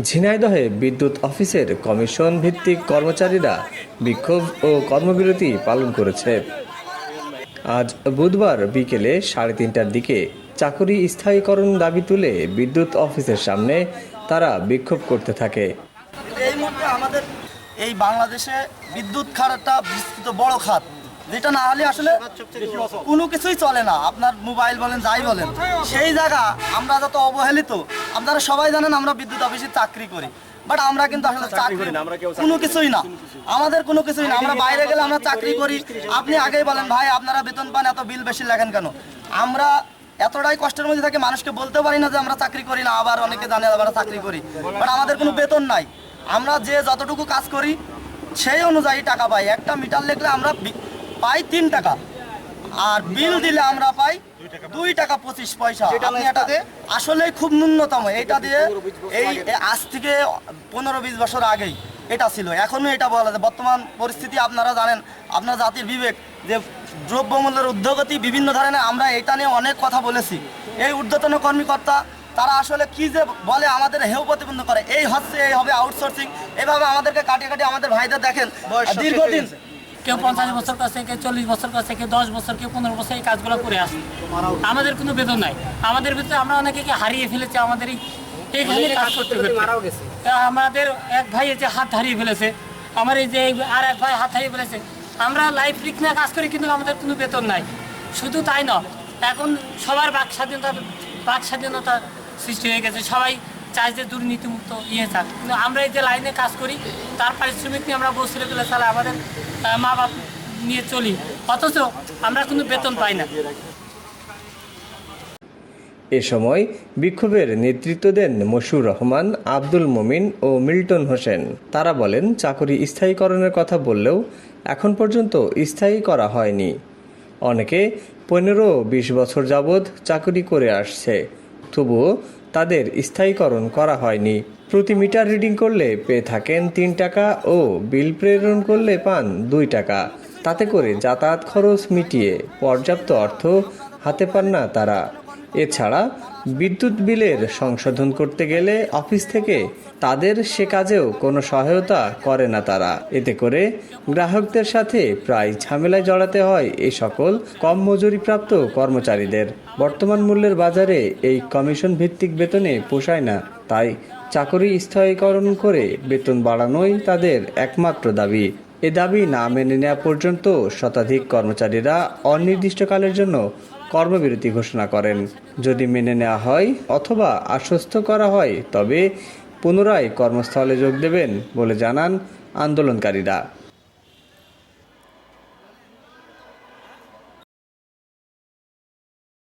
ঝিনাইদহে বিদ্যুৎ অফিসের কমিশন ভিত্তিক কর্মচারীরা বিক্ষোভ ও কর্মবিরতি পালন করেছে। আজ বুধবার বিকেলে সাড়ে তিনটার দিকে চাকরি স্থায়ীকরণ দাবি তুলে বিদ্যুৎ অফিসের সামনে তারা বিক্ষোভ করতে থাকে। এই মুহূর্তে আমাদের এই বাংলাদেশে বিদ্যুৎ খাত একটা বিস্তৃত বড় খাত। যেটা না হলে আসলে কোনো কিছুই চলে না। আপনার মোবাইল বলেন যাই বলেন। সেই জায়গা আমরা যত অবহেলিত আপনারা সবাই জানেন আমরা বিদ্যুৎ অফিসে চাকরি করি। বাট আমরা কিন্তু আসলে চাকরি কোনো কিছুই না। আমাদের কোনো কিছুই না। আমরা বাইরে গেলে আমরা চাকরি করি। আপনি আগেই বলেন ভাই আপনারা বেতন পান এত বিল বেশি লেখেন কেন? আমরা এতটাই কষ্টের মধ্যে থাকি মানুষকে বলতে পারি না যে আমরা চাকরি করি না আবার অনেকে জানে আমরা চাকরি করি। বাট আমাদের কোনো বেতন নাই। আমরা যে যতটুকু কাজ করি সেই অনুযায়ী টাকা পাই। একটা মিটার লিখলে আমরা পাই তিন টাকা। আর বিল দিলে আমরা পাই দুই টাকা পঁচিশ পয়সা। আপনি এটা আসলে খুব ন্যূনতম। এটা দিয়ে এই আজ থেকে পনেরো বিশ বছর আগেই এটা ছিল। এখনও এটা বলা যায়। বর্তমান পরিস্থিতি আপনারা জানেন আপনার জাতির বিবেক যে দ্রব্যমূল্যের উদ্যোগতি বিভিন্ন ধরনের আমরা এটা নিয়ে অনেক কথা বলেছি। এই ঊর্ধ্বতন কর্মকর্তা তারা আসলে কি যে বলে আমাদের হেউ প্রতিবন্ধ করে। এই হচ্ছে এই হবে আউটসোর্সিং এভাবে আমাদেরকে কাটিয়ে কাটিয়ে আমাদের ভাইদের দেখেন দীর্ঘদিন কেউ পঞ্চাশ বছর কাছে কেউ চল্লিশ বছর কাছে কেউ দশ বছর কেউ পনেরো বছর এই কাজগুলো করে আসে। আমাদের কোনো বেতন নাই। আমাদের ভিতরে আমরা অনেকে কি হারিয়ে ফেলেছি আমাদের এই এইখানে কাজ করতে আমাদের এক ভাই এই যে হাত হারিয়ে ফেলেছে আমার এই যে আর এক ভাই হাত হারিয়ে ফেলেছে। আমরা লাইফ রিক নিয়ে কাজ করি কিন্তু আমাদের কোনো বেতন নাই। শুধু তাই না এখন সবার বাক স্বাধীনতা বাক স্বাধীনতা সৃষ্টি হয়ে গেছে। সবাই যে দুর্নীতিমুক্ত ইয়ে থাক কিন্তু আমরা এই যে লাইনে কাজ করি, তার পারিশ্রমিক নিয়ে আমরা বসে তুলে চালাই আমাদের মা বাপ নিয়ে চলি। অথচ আমরা কোনো বেতন পাই না। এ সময় বিক্ষোভের নেতৃত্ব দেন মশুর রহমান, আব্দুল মমিন ও মিল্টন হোসেন। তারা বলেন, চাকরি স্থায়ীকরণের কথা বললেও এখন পর্যন্ত স্থায়ী করা হয়নি। অনেকে পনেরো বিশ বছর যাবৎ চাকরি করে আসছে। তবুও তাদের স্থায়ীকরণ করা হয়নি। প্রতি মিটার রিডিং করলে পেয়ে থাকেন তিন টাকা ও বিল প্রেরণ করলে পান দুই টাকা। তাতে করে যাতায়াত খরচ মিটিয়ে পর্যাপ্ত অর্থ হাতে পান না তারা। এছাড়া বিদ্যুৎ বিলের সংশোধন করতে গেলে অফিস থেকে তাদের সে কাজেও কোনো সহায়তা করে না তারা। এতে করে গ্রাহকদের সাথে প্রায় ঝামেলায় জড়াতে হয় এই সকল কম মজুরিপ্রাপ্ত কর্মচারীদের। বর্তমান মূল্যের বাজারে এই কমিশন ভিত্তিক বেতনে পোষায় না, তাই চাকরি স্থায়ীকরণ করে বেতন বাড়ানোই তাদের একমাত্র দাবি। এ দাবি না মেনে নেওয়া পর্যন্ত শতাধিক কর্মচারীরা অনির্দিষ্টকালের জন্য কর্মবিরতি ঘোষণা করেন। যদি মেনে নেওয়া হয় অথবা আশ্বস্ত করা হয়, তবে পুনরায় কর্মস্থলে যোগ দেবেন বলে জানান আন্দোলনকারীরা।